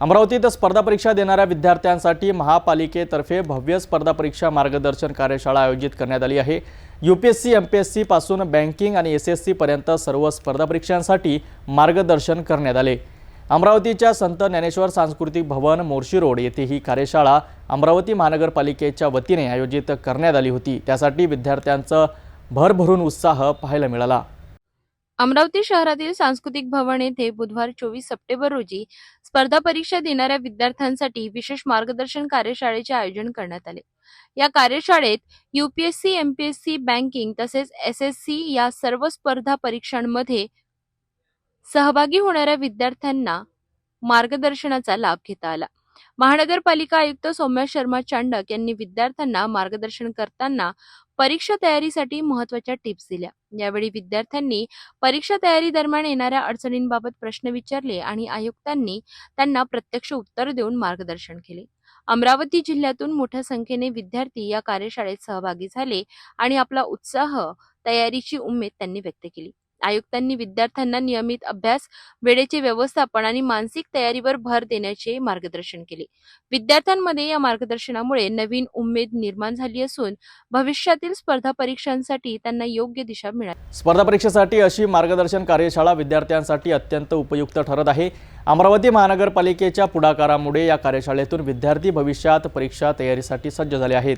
अमरावतीत स्पर्धा परीक्षा देणाऱ्या विद्यार्थ्यांसाठी महापालिकेतर्फे भव्य स्पर्धा परीक्षा मार्गदर्शन कार्यशाळा आयोजित करण्यात आली आहे. U P S C M P S C पासून बँकिंग आणि एस एस सीपर्यंत सर्व स्पर्धा परीक्षांसाठी मार्गदर्शन करण्यात आले. अमरावतीच्या संत ज्ञानेश्वर सांस्कृतिक भवन मोर्शी रोड येथे ही कार्यशाळा अमरावती महानगरपालिकेच्या वतीने आयोजित करण्यात आली होती. त्यासाठी विद्यार्थ्यांचं भरभरून उत्साह पाहायला मिळाला. अमरावती शहरातील सांस्कृतिक भवन येथे बुधवार चोवीस सप्टेंबर रोजी स्पर्धा परीक्षा देणाऱ्या विद्यार्थ्यांसाठी विशेष मार्गदर्शन कार्यशाळेचे आयोजन करण्यात आले. या कार्यशाळेत युपीएससी एमपीएससी बँकिंग तसेच एस एस सी या सर्व स्पर्धा परीक्षांमध्ये सहभागी होणाऱ्या विद्यार्थ्यांना मार्गदर्शनाचा लाभ घेता आला. महानगरपालिका आयुक्त सौम्या शर्मा चांडक यांनी विद्यार्थ्यांना मार्गदर्शन करताना परीक्षा तयारीसाठी महत्त्वाच्या टिप्स दिल्या. यावेळी विद्यार्थ्यांनी परीक्षा तयारी दरम्यान येणाऱ्या अडचणींबाबत प्रश्न विचारले आणि आयुक्तांनी त्यांना प्रत्यक्ष उत्तर देऊन मार्गदर्शन केले. अमरावती जिल्ह्यातून मोठ्या संख्येने विद्यार्थी या कार्यशाळेत सहभागी झाले आणि आपला उत्साह तयारीची उमेद त्यांनी व्यक्त केली. आयुक्तांनी विद्यार्थ्यांना नियमित अभ्यास वेळेचे व्यवस्थापन आणि मानसिक तयारीवर भर देण्याचे मार्गदर्शन केले. विद्यार्थ्यांमध्ये या मार्गदर्शनामुळे नवीन उमेद निर्माण झाली असून भविष्यातील स्पर्धा परीक्षांसाठी त्यांना योग्य दिशा मिळाली. स्पर्धा परीक्षेसाठी अशी मार्गदर्शन कार्यशाळा विद्यार्थ्यांसाठी अत्यंत उपयुक्त ठरत आहे. अमरावती महानगरपालिकेच्या पुढाकारामुळे या कार्यशाळेतून विद्यार्थी भविष्यात परीक्षा तयारीसाठी सज्ज झाले आहेत.